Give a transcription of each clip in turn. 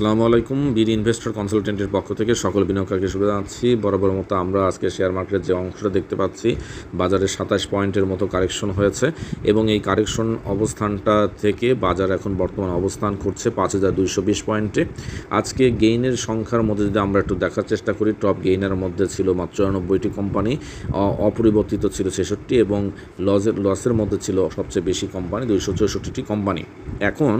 আসসালামু আলাইকুম। বীর ইনভেস্টর কনসালটেন্টের পক্ষ থেকে সকল বিনিয়োগকারীকে শুভেচ্ছা জানাচ্ছি। বরাবর মতো আমরা আজকে শেয়ার মার্কেটের যে অংশটা দেখতে পাচ্ছি, বাজারে সাতাশ পয়েন্টের মতো কারেকশন হয়েছে এবং এই কারেকশন অবস্থানটা থেকে বাজার এখন বর্তমান অবস্থান করছে পাঁচ হাজার দুইশো বিশ পয়েন্টে। আজকে গেইনের সংখ্যার মধ্যে যদি আমরা একটু দেখার চেষ্টা করি টপ গেইনের মধ্যে ছিল মাত্র চুরানব্বইটি কোম্পানি অপরিবর্তিত ছিল ছেষট্টি এবং লসের লসের মধ্যে ছিল সবচেয়ে বেশি কোম্পানি দুইশো চৌষট্টিটি কোম্পানি এখন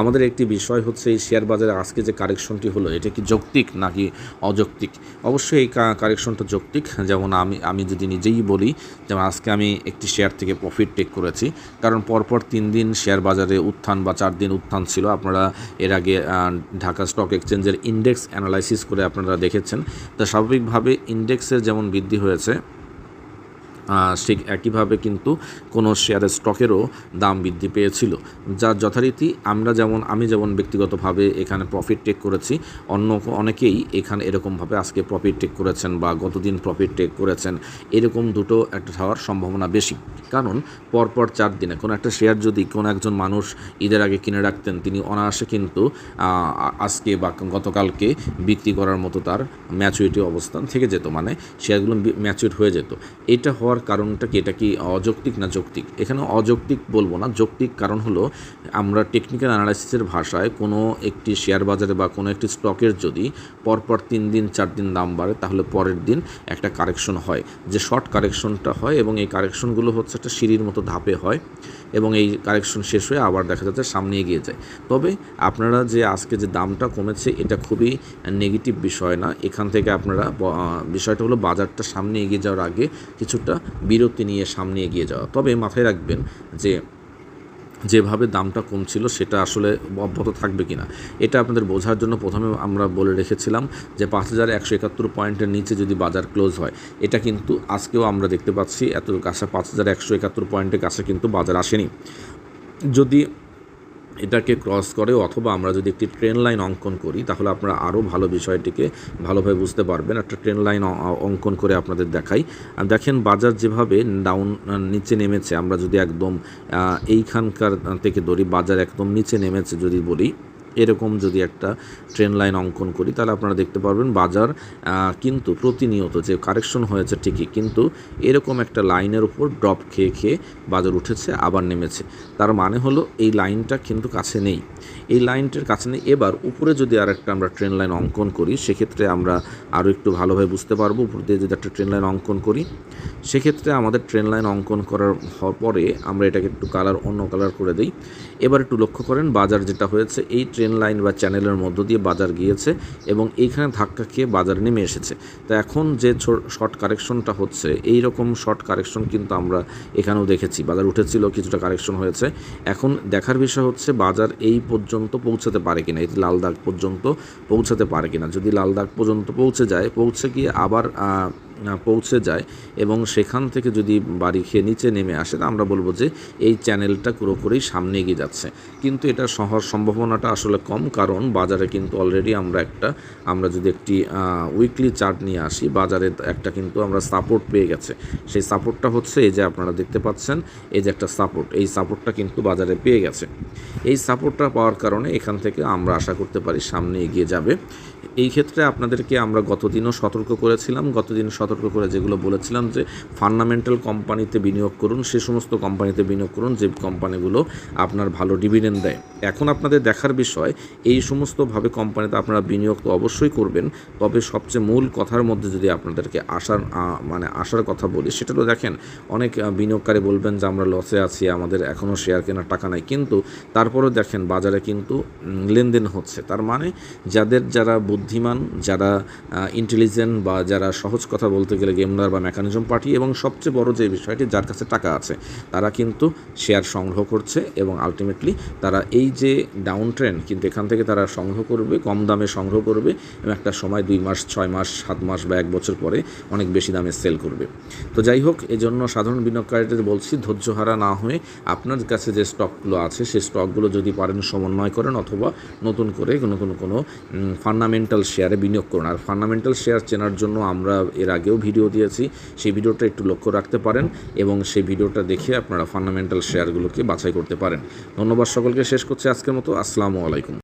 আমাদের একটি বিষয় হচ্ছে, এই শেয়ার বাজারে আজকে যে কারেকশনটি হলো, এটা কি যৌক্তিক নাকি অযৌক্তিক? অবশ্যই এই কারেকশনটা যৌক্তিক। যেমন আমি আমি যদি নিজেই বলি, যেমন আজকে আমি একটি শেয়ার থেকে প্রফিট টেক করেছি, কারণ পরপর তিন দিন শেয়ার বাজারে উত্থান বা চার দিন উত্থান ছিল। আপনারা এর আগে ঢাকা স্টক এক্সচেঞ্জের ইন্ডেক্স অ্যানালাইসিস করে আপনারা দেখেছেন। তা স্বাভাবিকভাবে ইন্ডেক্সের যেমন বৃদ্ধি হয়েছে ঠিক একইভাবে কিন্তু কোনো শেয়ারের স্টকেরও দাম বৃদ্ধি পেয়েছিল। যার যথারীতি আমরা যেমন, আমি যেমন ব্যক্তিগতভাবে এখানে প্রফিট টেক করেছি, অন্য অনেকেই এখানে এরকমভাবে আজকে প্রফিট টেক করেছেন বা গতদিন প্রফিট টেক করেছেন, এরকম দুটো একটা হওয়ার সম্ভাবনা বেশি। কারণ পরপর চার দিনে কোনো একটা শেয়ার যদি কোনো একজন মানুষ ঈদের আগে কিনে রাখতেন, তিনি অনায়াসে কিন্তু আজকে বা গতকালকে বিক্রি করার মতো তার ম্যাচুরিটি অবস্থান থেকে যেত মানে শেয়ারগুলো ম্যাচুর হয়ে যেত। এটা হওয়ার কারণটা কি? এটা কি অযৌক্তিক না যৌক্তিক? এখানে অযৌক্তিক বলব না। যৌক্তিক কারণ হলো, আমরা টেকনিক্যাল অ্যানালাইসিসের ভাষায় কোনো একটি শেয়ার বাজারে বা কোনো একটি স্টকের যদি পরপর তিন দিন, চার দিন দাম বাড়ে, তাহলে পরের দিন একটা কারেকশন হয়। যে শর্ট কারেকশনটা হয় এবং এই কারেকশনগুলো হচ্ছে একটা সিঁড়ির মতো ধাপে হয়। এবং এই কারেকশন শেষ হয়ে আবার দেখা যাচ্ছে সামনে এগিয়ে যায়। তবে আপনারা যে আজকে যে দামটা কমেছে, এটা খুবই নেগেটিভ বিষয় না। এখান থেকে আপনারা বিষয়টা হলো বাজারটা সামনে এগিয়ে যাওয়ার আগে কিছুটা বিরতি নিয়ে সামনে এগিয়ে যাওয়া। তবে মাথায় রাখবেন যে যেভাবে দামটা কমছিল সেটা আসলে অব্যাহত থাকবে কিনা, এটা আপনাদের বোঝার জন্য প্রথমে আমরা বলে রেখেছিলাম যে পাঁচ হাজার একশো একাত্তর পয়েন্টের নিচে যদি বাজার ক্লোজ হয়, এটা কিন্তু আজকেও আমরা দেখতে পাচ্ছি এত কাছে পাঁচ হাজার একশো একাত্তর পয়েন্টের কাছে কিন্তু বাজার আসেনি। যদি এটাকে ক্রস করে অথবা আমরা যদি একটি ট্রেন লাইন অঙ্কন করি, তাহলে আপনারা আরও ভালো বিষয়টিকে ভালোভাবে বুঝতে পারবেন। একটা ট্রেন লাইন অঙ্কন করে আপনাদের দেখাই। দেখেন বাজার যেভাবে ডাউন নিচে নেমেছে, আমরা যদি একদম এইখানকার থেকে ধরি, বাজার একদম নিচে নেমেছে যদি বলি এরকম যদি একটা ট্রেন লাইন অঙ্কন করি, তাহলে আপনারা দেখতে পারবেন বাজার কিন্তু প্রতিনিয়ত যে কারেকশন হয়েছে ঠিকই, কিন্তু এরকম একটা লাইনের উপর ড্রপ খেয়ে খেয়ে বাজার উঠেছে, আবার নেমেছে। তার মানে হলো এই লাইনটা কিন্তু কাছে নেই। এই লাইনটার কাছে নেই। এবার উপরে যদি আর একটা আমরা ট্রেন লাইন অঙ্কন করি, সেক্ষেত্রে আমরা আরও একটু ভালোভাবে বুঝতে পারব। উপর দিয়ে যদি একটা ট্রেন লাইন অঙ্কন করি, সেক্ষেত্রে আমাদের ট্রেন লাইন অঙ্কন করার পরে আমরা এটাকে একটু কালার অন্য কালার করে দিই। এবার একটু লক্ষ্য করেন, বাজার যেটা হয়েছে, এই ট্রেন লাইন বা চ্যানেলের মধ্য দিয়ে বাজার গিয়েছে এবং এইখানে ধাক্কা খেয়ে বাজার নেমে এসেছে। তো এখন যে শর্ট কারেকশনটা হচ্ছে এই রকম শর্ট কারেকশন কিন্তু আমরা এখানেও দেখেছি। বাজার উঠেছিল, কিছুটা কারেকশন হয়েছে। এখন দেখার বিষয় হচ্ছে, বাজার এই পর্যন্ত পৌঁছাতে পারে কিনা? এই লাল দাগ পর্যন্ত পৌঁছাতে পারে কিনা? যদি লাল দাগ পর্যন্ত পৌঁছে যায়, পৌঁছে গিয়ে আবার পৌঁছে যায় এবং সেখান থেকে যদি বাড়ি খেয়ে নিচে নেমে আসে, তা আমরা বলব যে এই চ্যানেলটা পুরোপুরি সামনে এগিয়ে যাচ্ছে। কিন্তু এটা হওয়ার সম্ভাবনাটা আসলে কম, কারণ বাজারে কিন্তু অলরেডি আমরা একটা, আমরা যদি একটি উইকলি চার্ট নিয়ে আসি, বাজারে একটা কিন্তু আমরা সাপোর্ট পেয়ে গেছে। সেই সাপোর্টটা হচ্ছে এই যে আপনারা দেখতে পাচ্ছেন, এই যে একটা সাপোর্ট এই সাপোর্টটা কিন্তু বাজারে পেয়ে গেছে। এই সাপোর্টটা পাওয়ার কারণে এখান থেকে আমরা আশা করতে পারি সামনে এগিয়ে যাবে। এই ক্ষেত্রে আপনাদেরকে আমরা গতদিনও সতর্ক করেছিলাম, গতদিন সতর্ক করে যেগুলো বলেছিলাম যে ফান্ডামেন্টাল কোম্পানিতে বিনিয়োগ করুন, সে সমস্ত কোম্পানিতে বিনিয়োগ করুন, যে কোম্পানিগুলো আপনার ভালো ডিভিডেন্ড দেয়। এখন আপনাদের দেখার বিষয়, এই সমস্তভাবে কোম্পানিতে আপনারা বিনিয়োগ তো অবশ্যই করবেন, তবে সবচেয়ে মূল কথার মধ্যে যদি আপনাদেরকে আসার মানে আসার কথা বলি, সেটা তো দেখেন, অনেক বিনিয়োগকারী বলবেন যে আমরা লসে আছি, আমাদের এখনও শেয়ার কেনার টাকা নাই, কিন্তু তারপরেও দেখেন বাজারে কিন্তু লেনদেন হচ্ছে। তার মানে যাদের যারা বুদ্ধিমান, যারা ইন্টেলিজেন্ট বা যারা সহজ কথা বলতে গেলে গেমদার বা মেকানিজম পার্টি এবং সবচেয়ে বড় যে বিষয়টি যার কাছে টাকা আছে, তারা কিন্তু শেয়ার সংগ্রহ করছে এবং আলটিমেটলি তারা এই যে ডাউন ট্রেন কিন্তু এখান থেকে তারা সংগ্রহ করবে, কম দামে সংগ্রহ করবে এবং একটা সময় দুই মাস, ছয় মাস, সাত মাস বা এক বছর পরে অনেক বেশি দামে সেল করবে। তো যাই হোক, এজন্য সাধারণ বিনিয়োগকারীদের বলছি ধৈর্যহারা না হয়ে আপনার কাছে যে স্টকগুলো আছে সেই স্টকগুলো যদি পারেন সমন্বয় করেন অথবা নতুন করে কোনো কোনো কোনো ফান্ডামেন্টাল শেয়ারে বিনিয়োগ করুন। আর ফান্ডামেন্টাল শেয়ার চেনার জন্য আমরা এর আগেও ভিডিও দিয়েছি, সেই ভিডিওটা একটু লক্ষ্য রাখতে পারেন এবং সেই ভিডিওটা দেখে আপনারা ফান্ডামেন্টাল শেয়ারগুলোকে বাছাই করতে পারেন। ধন্যবাদ সকলকে, শেষ করছি আজকের মতো, আসসালামু আলাইকুম।